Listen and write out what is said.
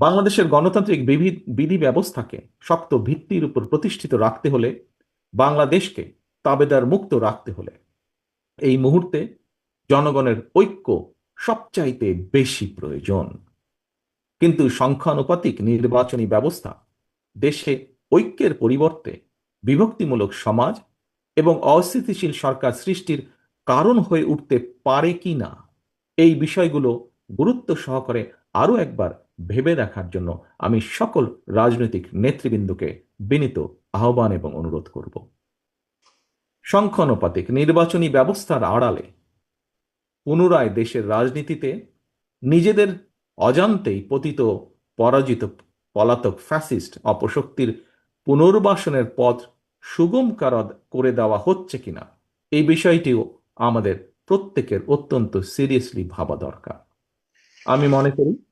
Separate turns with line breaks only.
বাংলাদেশের গণতান্ত্রিক বিধি ব্যবস্থাকে শক্ত ভিত্তির উপর প্রতিষ্ঠিত রাখতে হলে বাংলাদেশকে তাবেদার মুক্ত রাখতে হলে এই মুহূর্তে জনগণের ঐক্য সবচাইতে বেশি প্রয়োজন। কিন্তু সংখ্যানুপাতিক নির্বাচনী ব্যবস্থা দেশে ঐক্যের পরিবর্তে বিভক্তিমূলক সমাজ এবং অস্থিতিশীল সরকার সৃষ্টির কারণ হয়ে উঠতে পারে কি না, এই বিষয়গুলো গুরুত্ব সহকারে আরও একবার ভেবে দেখার জন্য আমি সকল রাজনৈতিক নেতৃবৃন্দকে বিনীত আহ্বান এবং অনুরোধ করব। সংখ্যানুপাতিক নির্বাচনী ব্যবস্থার আড়ালে পুনরায় দেশের রাজনীতিতে নিজেদের অজান্তেই পতিত, পরাজিত পলাতক ফ্যাসিস্ট অপশক্তির পুনর্বাসনের পথ সুগম কারাদ করে দেওয়া হচ্ছে কিনা, এই বিষয়টিও আমাদের প্রত্যেকের অত্যন্ত সিরিয়াসলি ভাবা দরকার। আমি মনে করি